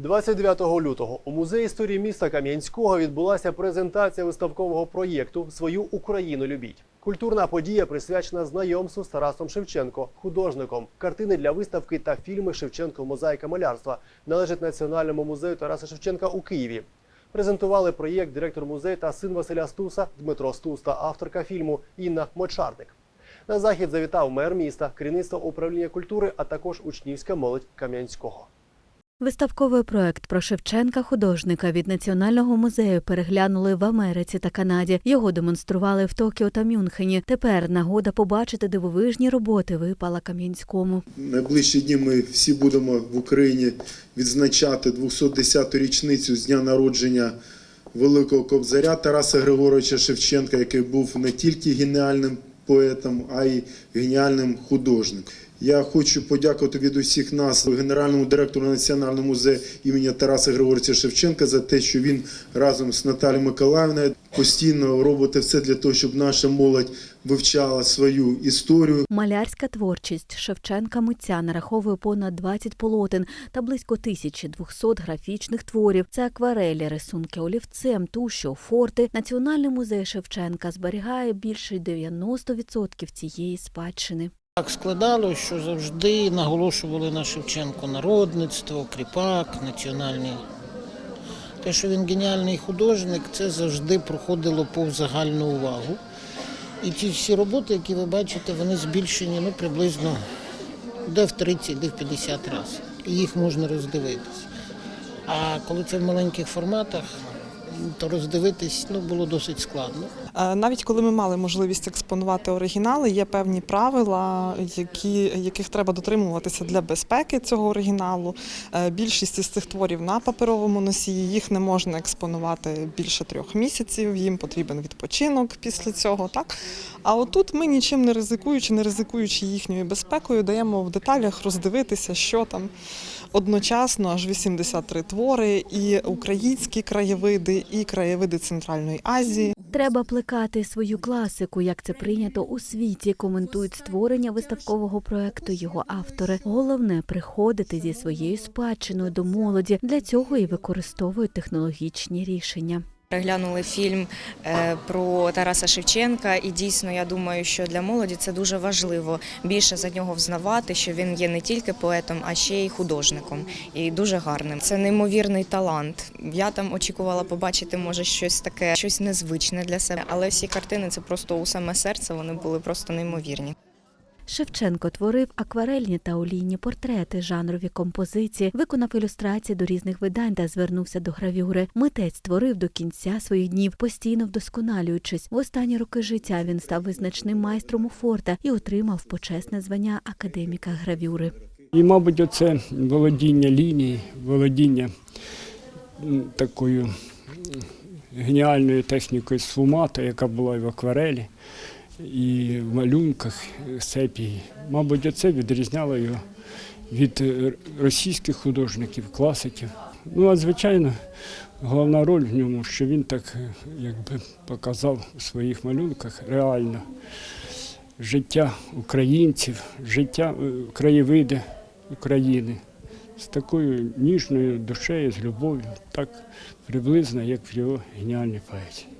29 лютого у музеї історії міста Кам'янського відбулася презентація виставкового проєкту Свою Україну любіть. Культурна подія присвячена знайомству з Тарасом Шевченко, художником. Картини для виставки та фільми Шевченко Мозаїка малярства належать Національному музею Тараса Шевченка у Києві. Презентували проєкт директор музею та син Василя Стуса Дмитро Стус та авторка фільму Інна Мочарник. На захід завітав мер міста, керівництво управління культури, а також учнівська молодь Кам'янського. Виставковий проект про Шевченка художника від Національного музею переглянули в Америці та Канаді. Його демонстрували в Токіо та Мюнхені. Тепер нагода побачити дивовижні роботи випала Кам'янському. Найближчі дні ми всі будемо в Україні відзначати 210-ту річницю з дня народження великого кобзаря Тараса Григоровича Шевченка, який був не тільки геніальним поетом, а й геніальним художником. Я хочу подякувати від усіх нас генеральному директору Національного музею імені Тараса Григоровича Шевченка за те, що він разом з Наталією Миколаївною постійно робить все для того, щоб наша молодь вивчала свою історію, Малярська творчість Шевченка митця нараховує понад 20 полотен та близько 1200 графічних творів. Це акварелі, рисунки олівцем, тушю, форти. Національний музей Шевченка зберігає більше 90% цієї спадщини. Так складало, що завжди наголошували на Шевченку народництво, кріпак, національний. Те, що він геніальний художник, це завжди проходило повз загальну увагу. І ті всі роботи, які ви бачите, вони збільшені ну, приблизно де в 30, де в 50 разів. І їх можна роздивитись. А коли це в маленьких форматах, роздивитись ну, було досить складно. Е, Навіть коли ми мали можливість експонувати оригінали, є певні правила, які, яких треба дотримуватися для безпеки цього оригіналу. Е, Більшість із цих творів на паперовому носії, їх не можна експонувати більше трьох місяців, їм потрібен відпочинок після цього. Так? А отут ми нічим не ризикуючи, не ризикуючи їхньою безпекою, даємо в деталях роздивитися, що там одночасно аж 83 твори, і українські краєвиди, і краєвиди Центральної Азії. Треба плекати свою класику, як це прийнято у світі. Коментують створення виставкового проекту його автори. Головне приходити зі своєю спадщиною до молоді. Для цього і використовують технологічні рішення. Переглянули фільм е, про Тараса Шевченка, і дійсно я думаю, що для молоді це дуже важливо більше за нього взнавати, що він є не тільки поетом, а ще й художником, і дуже гарним. Це неймовірний талант. Я там очікувала побачити, може, щось таке, щось незвичне для себе, але всі картини це просто у саме серце. Вони були просто неймовірні. Шевченко творив акварельні та олійні портрети, жанрові композиції, виконав ілюстрації до різних видань та звернувся до гравюри. Митець творив до кінця своїх днів, постійно вдосконалюючись. В останні роки життя він став визначним майстром у форта і отримав почесне звання академіка гравюри. І, мабуть, оце володіння лінії, володіння такою геніальною технікою сфумата, яка була і в акварелі, і в малюнках е, сепії. Мабуть, оце відрізняло його від е, російських художників, класиків. Ну, а звичайно, головна роль в ньому, що він так е, якби показав у своїх малюнках реально життя українців, життя е, краєвиди України з такою ніжною душею, з любов'ю, так приблизно, як в його геніальній поезії.